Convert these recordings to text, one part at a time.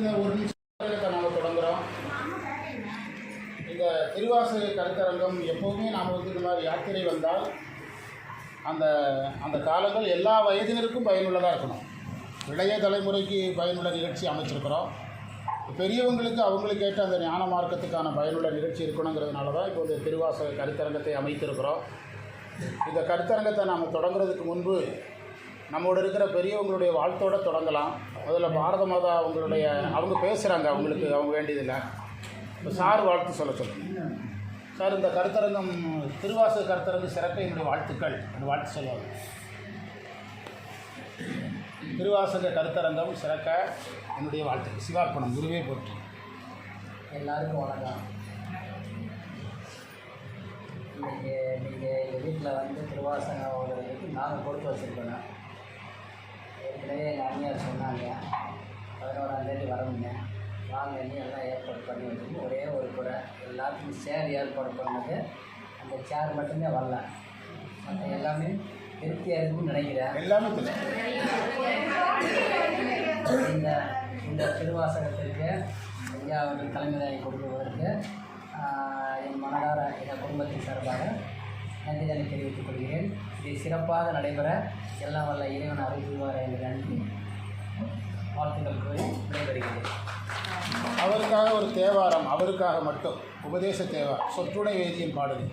சின்ன ஒரு நிமிஷம் நாம் தொடங்குகிறோம் இந்த திருவாசு கருத்தரங்கம் எப்போவுமே நாம் வந்து இந்த மாதிரி யாத்திரை வந்தால் அந்த அந்த காலங்கள் எல்லா வயதினருக்கும் பயனுள்ளதாக இருக்கணும். இளைய தலைமுறைக்கு பயனுள்ள நிகழ்ச்சி அமைச்சிருக்கிறோம். பெரியவங்களுக்கு அவங்களுக்கு ஏற்ற அந்த ஞான மார்க்கத்துக்கான பயனுள்ள நிகழ்ச்சி இருக்கணுங்கிறதுனால தான் இப்போ இந்த திருவாச கருத்தரங்கத்தை அமைத்திருக்கிறோம். இந்த கருத்தரங்கத்தை நாம் தொடங்குறதுக்கு முன்பு நம்மோடு இருக்கிற பெரியவங்களுடைய வாழ்த்தோடு தொடங்கலாம். முதல்ல பாரத மாதா அவங்களுடைய அவங்க பேசுகிறாங்க அவங்களுக்கு அவங்க வேண்டியதில்லை. இப்போ சார் வாழ்த்து சொல்ல சொல்லுங்க. சார் இந்த கருத்தரங்கம் திருவாசக கருத்தரங்கு சிறக்க என்னுடைய வாழ்த்துக்கள். அந்த வாழ்த்து சொல்லுவாங்க. திருவாசக கருத்தரங்கம் சிறக்க என்னுடைய வாழ்த்துக்கள். சிவார்ப்பணம் குருவே போற்றி. எல்லாருக்கும் வணக்கம். இன்றைக்கி நீங்கள் எங்கள் வீட்டில் வந்து திருவாசகம் ஓடுறதுக்கு நாங்கள் கொடுத்து வச்சுருக்கோம். ஏற்கனவே எங்கள் அண்ணியார் வாங்க அண்ணி எல்லாம் ஏற்பாடு பண்ணி வச்சுருக்கு ஒரே ஒரு கூட எல்லாத்துக்கும் சேர் ஏற்பாடு பண்ணது அந்த சேர் மட்டுமே வரல. மற்ற எல்லாமே திருப்தியாக இருக்குன்னு நினைக்கிறேன். எல்லாமே இந்த இந்த திருவாசகத்திற்கு ஐயா அவர்கள் தலைமை தாங்கி கொடுக்குவதற்கு ஆஹ், என் மனதார எங்கள் குடும்பத்தின் சார்பாக நன்றிதனை தெரிவித்துக் கொள்கிறேன். இது சிறப்பாக நடைபெற எல்லாம் வல்ல இறைவன் அருள் புரிவார் என்று நன்றி. வாழ்த்துக்கள் கூறி விடைபெறுகிறேன். அவருக்காக ஒரு தேவாரம் அவருக்காக மட்டும். உபதேச தேவாரம் சொற்றுணை வேதியின் பாடல்.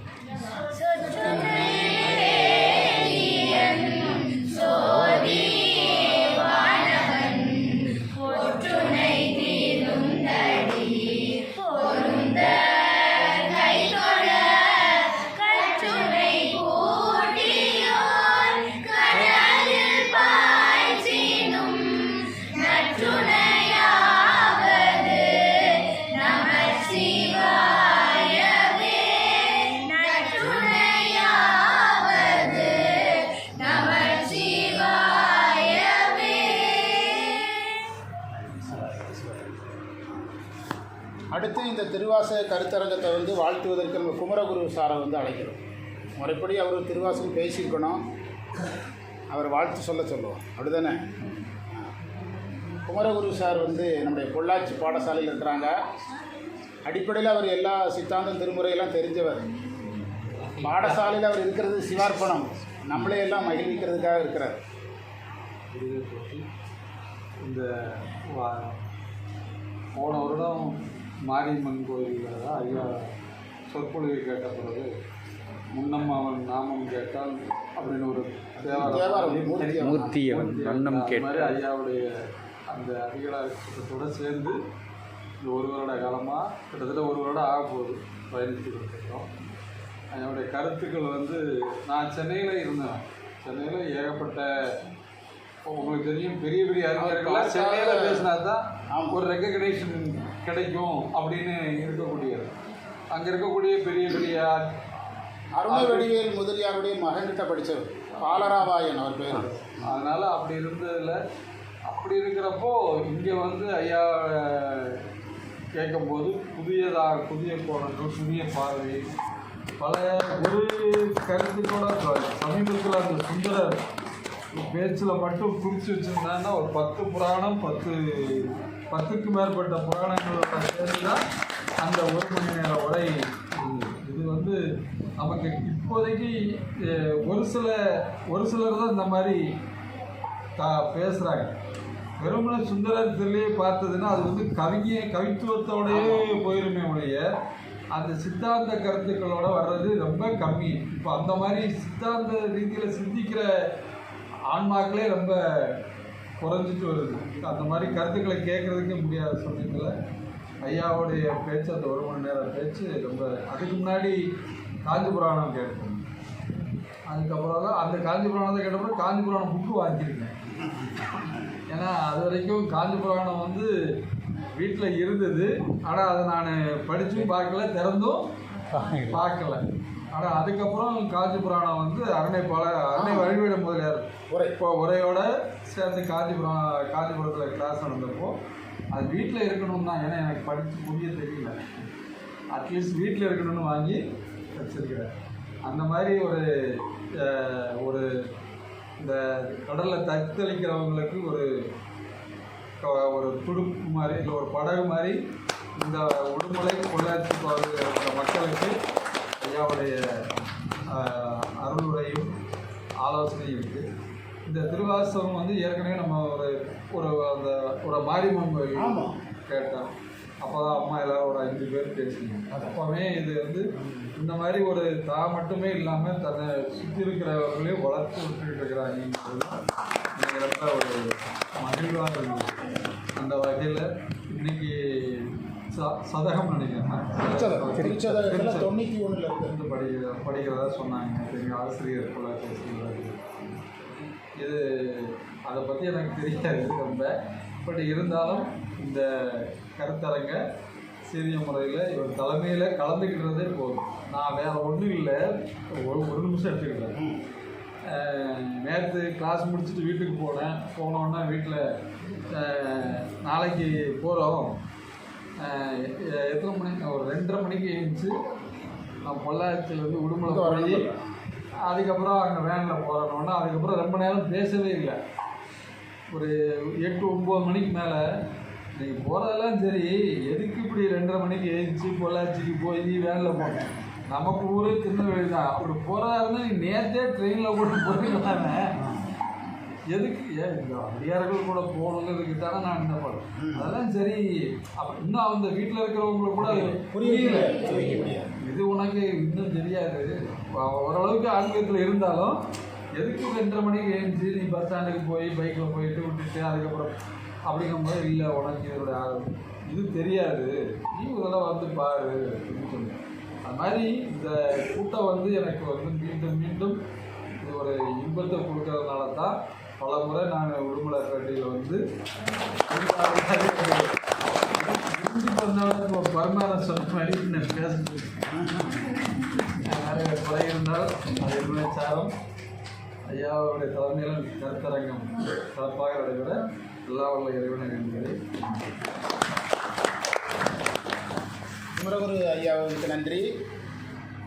அடுத்து இந்த திருவாசக கருத்தரங்கத்தை வந்து வாழ்த்துவதற்கு நம்ம குமரகுரு சாரை வந்து அழைக்கிறோம். முறைப்படி அவர் திருவாசகம் பேசியிருக்கணும். அவர் வாழ்த்து சொல்ல சொல்லுவோம் அப்படிதானே? குமரகுரு சார் வந்து நம்முடைய பொள்ளாச்சி பாடசாலையில் இருக்கிறாங்க. அடிப்படையில் அவர் எல்லா சித்தாந்தம் திருமுறையெல்லாம் தெரிஞ்சவர். பாடசாலையில் அவர் இருக்கிறது சிவார்ப்பணம். நம்மளே எல்லாம் மகிழ்விக்கிறதுக்காக இருக்கிறார். இந்த போன வருடம் மாரியம்மன் கோயிலில் தான் ஐயா சொற்பொழிவு கேட்ட பிறகு முன்னம் அவன் நாமம் கேட்டால் அப்படின்னு ஒரு மூர்த்தி அது மாதிரி ஐயாவுடைய அந்த அதிகாரத்தோடு சேர்ந்து இந்த ஒரு வருட காலமாக கிட்டத்தட்ட ஒரு வருடம் ஆக போகுது பயணிச்சுக்கிட்டு இருக்கோம் என்னுடைய கருத்துக்கள் வந்து நான் சென்னையில் இருந்தேன். சென்னையில் ஏகப்பட்ட உங்களுக்கு தெரியும் பெரிய பெரிய அறிஞர்கள்லாம் சென்னையில் பேசினா தான் ஒரு ரெக்கக்னேஷன் கிடைக்கும் அப்படின்னு இருக்கக்கூடியது அங்கே இருக்கக்கூடிய பெரிய பெரிய அருண வடிவேல் முதலியாருடைய மகன்கிட்ட படித்தவர் பாலராவாயன் அவர் பேர். அதனால் அப்படி இருந்ததில் அப்படி இருக்கிறப்போ இங்கே வந்து ஐயா கேட்கும்போது புதியதாக புதிய கோணங்கள் புதிய பார்வை. பல ஒரு கருத்துக்கூட சமீபத்தில் அந்த சுந்தரர் பேச்சில் மட்டும் குறித்து வச்சுருந்தாங்கன்னா ஒரு பத்து புராணம் பத்து பத்துக்கு மேற்பட்ட புராணங்களோட சேர்ந்து தான் அந்த ஒரு மணி நேர உரை. இது. வந்து நமக்கு இப்போதைக்கு ஒரு சில ஒரு சிலர் தான் இந்த மாதிரி கா பேசுகிறாங்க வெறுமனே சுந்தரர் தில்லையை பார்த்ததுன்னா அது வந்து கவிஞ கவித்துவத்தோடயே போயிருமே ஒழிய அந்த சித்தாந்த கருத்துக்களோட வர்றது ரொம்ப கம்மி. இப்போ அந்த மாதிரி சித்தாந்த ரீதியில் சிந்திக்கிற ஆன்மாக்களே ரொம்ப குறைஞ்சிட்டு வருது. அந்த மாதிரி கருத்துக்களை கேட்குறதுக்கே முடியாத சமயத்தில் ஐயாவுடைய பேச்சு அந்த ஒரு மணி நேரம் பேச்சு ரொம்ப அதுக்கு முன்னாடி காஞ்சி புராணம் கேட்டேன். அதுக்கப்புறம் தான் அந்த காஞ்சி புராணத்தை கேட்டப்பறம் காஞ்சி புராணம் புக்கு வாங்கியிருக்கேன் ஏன்னா அது வரைக்கும் காஞ்சி புராணம் வந்து வீட்டில் இருந்தது. ஆனால் அதை நான் படித்தும் பார்க்கல திறந்தும் பார்க்கல. ஆனால் அதுக்கப்புறம் காஞ்சி புராணம் வந்து அரணை பல அரணை வழிவிட முதலியார் உரை. இப்போ உரையோட சேர்ந்து காஞ்சிபுரம் காஞ்சிபுரத்தில் கிளாஸ் நடந்தப்போ அது வீட்டில் இருக்கணும் தான் ஏன்னா எனக்கு படித்து புரிய தெரியல. அட்லீஸ்ட் வீட்டில் இருக்கணும்னு வாங்கி வச்சிருக்கிறேன். அந்த மாதிரி ஒரு ஒரு இந்த கடலில் தத்தளிக்கிறவங்களுக்கு ஒரு ஒரு துடுப்பு மாதிரி இல்லை ஒரு படகு மாதிரி இந்த உடுமலை பொள்ளாச்சி மக்களுக்கு ஐயாவுடைய அருளுரையும் ஆலோசனையும் இருக்குது இந்த திருவாசகம் வந்து ஏற்கனவே நம்ம ஒரு ஒரு அந்த ஒரு மாரியம்மன் கோயில். கேட்டோம். அப்போ தான் அம்மா எல்லாரும் ஒரு அஞ்சு பேர் பேசினாங்க. அப்போவே இது வந்து இந்த மாதிரி ஒரு தான் மட்டுமே இல்லாமல் தன்னை சுற்றி இருக்கிறவர்களையும் வளர்த்து விட்டுட்டு இருக்கிறாங்கிறது எனக்கு ரொம்ப ஒரு மகிழ்வாக இருந்தது அந்த வகையில் இன்னைக்கு ச சதகம் நினைக்கிறேன். தொண்ணூற்றி ஒன்றில் வந்து படிக்கிற படிக்கிறதா சொன்னாங்க. பெரிய ஆசிரியர் போல பேசுகிறாரு இது அதை பற்றி எனக்கு தெரியாது ரொம்ப. பட் இருந்தாலும் இந்த கருத்தரங்க சிறிய முறையில் இவர் தலைமையில் கலந்துக்கிட்டதே போதும். நான் வேறு ஒன்றும் இல்லை. ஒரு ஒரு நிமிஷம் எடுத்துக்கிட்டேன். நேற்று கிளாஸ் முடிச்சுட்டு வீட்டுக்கு போனேன். போனோன்னா வீட்டில் நாளைக்கு போகிறோம் எத்தனை மணிக்கு ஒரு ரெண்டரை மணிக்கு எழுந்துச்சு. நான் பொள்ளாச்சியிலேருந்து உடுமலை போய் அதுக்கப்புறம் அங்கே வேனில் போகிறோன்னா அதுக்கப்புறம் ரொம்ப நேரம் பேசவே இல்லை. ஒரு எட்டு ஒம்பது மணிக்கு மேலே. நீங்கள் போகிறதெல்லாம் சரி. எதுக்கு இப்படி ரெண்டரை மணிக்கு எழுந்துச்சு? பொள்ளாச்சிக்கு போய் வேனில் போனேன் நமக்கு ஊரே திருநெல்வேலி தான். அப்படி போகிறதா இருந்தால் நீ நேற்றே ட்ரெயினில் கூட போயிருக்கலாமே எதுக்கு? ஏன் அதிகாரிகள் கூட போகணுங்கிறதுக்கு தானே நான் என்ன பண்ணேன் அதெல்லாம் சரி. அப்போ இன்னும் அந்த வீட்டில் இருக்கிறவங்களுக்கு கூட புரியல. இது உனக்கு இன்னும் தெரியாது. ஓரளவுக்கு ஆன்மீகத்தில் இருந்தாலும் எதுக்கு ரெண்டரை மணிக்கு எழுந்துச்சு நீ பஸ் ஸ்டாண்டுக்கு போய் பைக்கில் போயிட்டு விட்டுட்டு அதுக்கப்புறம் அப்படிங்கும்போது இல்லை உனக்கு இதோட இது தெரியாது. நீ தடவை வந்து பாரு அப்படின்னு சொன்னேன் அது மாதிரி இந்த கூட்டம் வந்து எனக்கு வந்து மீண்டும் மீண்டும் இது ஒரு இன்பத்தை கொடுக்கறதுனால தான் பல முறை நான் உடுமலை பேட்டையில் வந்து இந்தி வந்தாலும் பரமானம் சொன்ன மாதிரி நான் பேசுகிறேன் நிறைய குறை இருந்தால் அது என்னுடைய சாரம் ஐயாவுடைய தலைமையிலும் கருத்தரங்கம் சிறப்பாக நடைபெற எல்லா உள்ள இறைவனை வேண்டுகிறேன். குமரகுரு ஐயாவுக்கு நன்றி.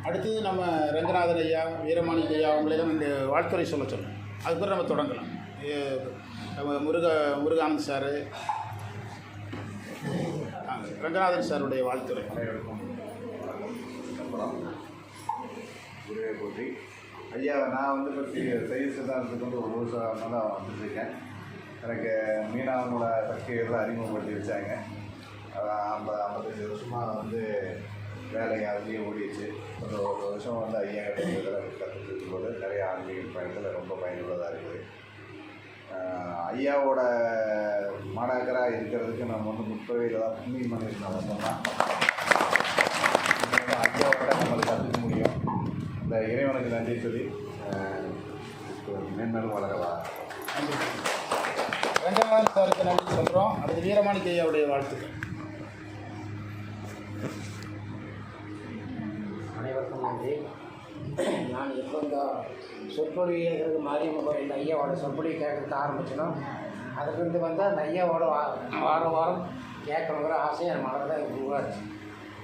அடுத்தது நம்ம ரங்கநாதன் ஐயா வீரமாணிக்க ஐயா அவங்களெல்லாம் இந்த வாழ்த்துறை சொல்ல சொல்லுங்கள் அதுக்கப்புறம் நம்ம தொடங்கலாம். நம்ம முருக முருகானந்த் சார் ரங்கநாதன் சாருடைய வாழ்த்துறை. குருவே ஐயா நான் வந்து பற்றி செய்ய சித்தாந்தத்துக்கு வந்து ஒரு வருஷம் தான் வந்துட்டுருக்கேன் எனக்கு மீனவங்களோட சக்திகளை அறிமுகப்படுத்தி வச்சாங்க. அதான் ஐம்பது ஐம்பத்தஞ்சு வருஷமாக வந்து வேலை அதுலேயே ஓடிடுச்சு. ஒரு ஒரு வருஷம் வந்து ஐயா கிட்ட கற்றுட்டு இருக்கும்போது நிறைய ஆன்மீக பயணத்தில் ரொம்ப பயனுள்ளதாக இருக்குது. ஐயாவோட மாணாக்கராக இருக்கிறதுக்கு நம்ம வந்து முற்பிறவியில் தான் புண்ணியம் பண்ணியிருந்தோம் வந்தோம்னா ஐயாவோட நம்மளுக்கு கற்றுக்க முடியும். இந்த இறைவனுக்கு நன்றி சொல்லி மேன்மேலும் வளரவா. ரங்கநாதன் சாருக்கு நன்றி சொல்கிறோம் அடுத்து வீரமாணிக்க ஐயாவுடைய வாழ்த்துக்கள் அனைவருக்கும் நன்றி நான் எப்போ இந்த சொற்பொழி கேட்குறது மாரியம்மன் கோயில் ஐயாவோட சொற்பொழி கேட்கறதுக்கு ஆரம்பிச்சனோ அதுலேருந்து வந்து அந்த ஐயாவோட வா வாரம் வாரம் கேட்கணுங்கிற ஆசையும் என் மனதில் எனக்கு உருவாச்சு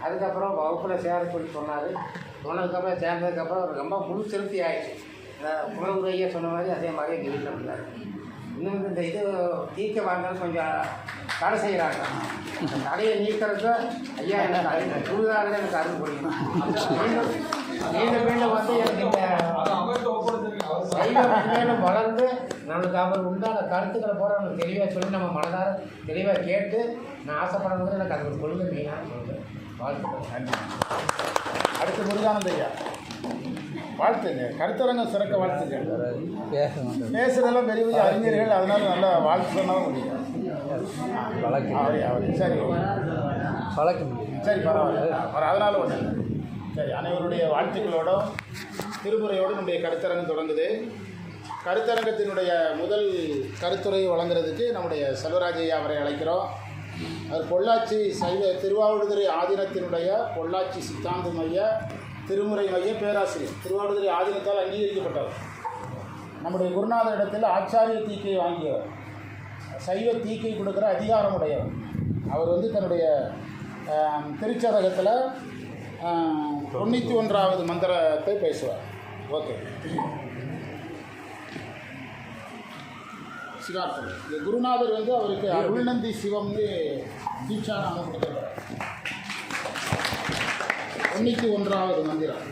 அதுக்கப்புறம் வகுப்பில் சேர சொல்லி சொன்னார். சொன்னதுக்கப்புறம் சேர்ந்ததுக்கப்புறம் அவர் ரொம்ப முழு திருப்தி ஆயிடுச்சு. குமரகுரு ஐயா சொன்ன மாதிரி அதே மாதிரி எங்கள் வீட்டில் இன்னும் இந்த இது தீர்க்க வாங்கினது கொஞ்சம் தடை செய்கிறாங்க தடையை நீக்கிறதுக்கு ஐயா எனக்கு அறிவு எனக்கு அருள் புரியும் மீண்டும் மீண்டும் வந்து எனக்கு இந்த சைவம் வளர்ந்து நம்மளுக்கு அவர் உண்டான கருத்துக்களை போட நமக்கு தெளிவாக சொல்லி நம்ம மனதார தெளிவாக கேட்டு நான் ஆசைப்படணுங்கிறது எனக்கு அது ஒரு கொள்கை மெயினான கொள்கை வாழ்த்துக்கள். நன்றி. அடுத்து முருகானந்த ஐயா. வாழ்த்துங்க. கருத்தரங்கம் சிறக்க வாழ்த்துங்க. பேசுறதெல்லாம் பெரிய பெரிய அறிஞர்கள் அதனால நல்லா வாழ்த்து சொன்னாலும் முடியும் அவரே அவரே. சரி. வழக்கம் சரி பரவாயில்ல. அவர் அதனால ஒன்று. சரி அனைவருடைய வாழ்த்துக்களோடும் திருமுறையோடு நம்முடைய கருத்தரங்கம் தொடங்குது. கருத்தரங்கத்தினுடைய முதல் கருத்துரை வழங்குறதுக்கு நம்முடைய செல்வராஜையா அவரை அழைக்கிறோம். அவர் பொள்ளாச்சி சைவ திருவாவடுதுறை ஆதீனத்தினுடைய பொள்ளாச்சி சித்தாந்த மைய திருமுறை மைய பேராசிரியர். திருவாவடுதுறை ஆதீனத்தால் அங்கீகரிக்கப்பட்டவர். நம்முடைய குருநாதர் இடத்தில் ஆச்சாரிய தீக்கை வாங்கியவர். சைவ தீக்கை கொடுக்குற அதிகாரமுடையவர். அவர் வந்து தன்னுடைய திருச்சரகத்தில் திருச்சதகத்தில் தொண்ணூற்றி ஒன்றாவது மந்திரத்தை பேசுவார். ஓகே. சிகார்த்தல் இந்த குருநாதர் வந்து அவருக்கு அருள்நந்தி சிவம்னு தீட்சா நாமம் கொடுத்துருக்காரு. தொண்ணூற்றி ஒன்றாவது மந்திரம்.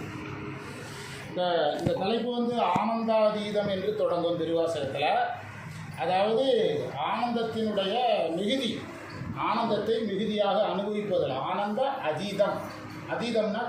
இந்த இந்த தலைப்பு வந்து ஆனந்தாதீதம் என்று தொடங்கும் திருவாசகத்தில். அதாவது ஆனந்தத்தினுடைய மிகுதி ஆனந்தத்தை மிகுதியாக அனுபவிப்பதில் ஆனந்த அதீதம். அதீதம்னா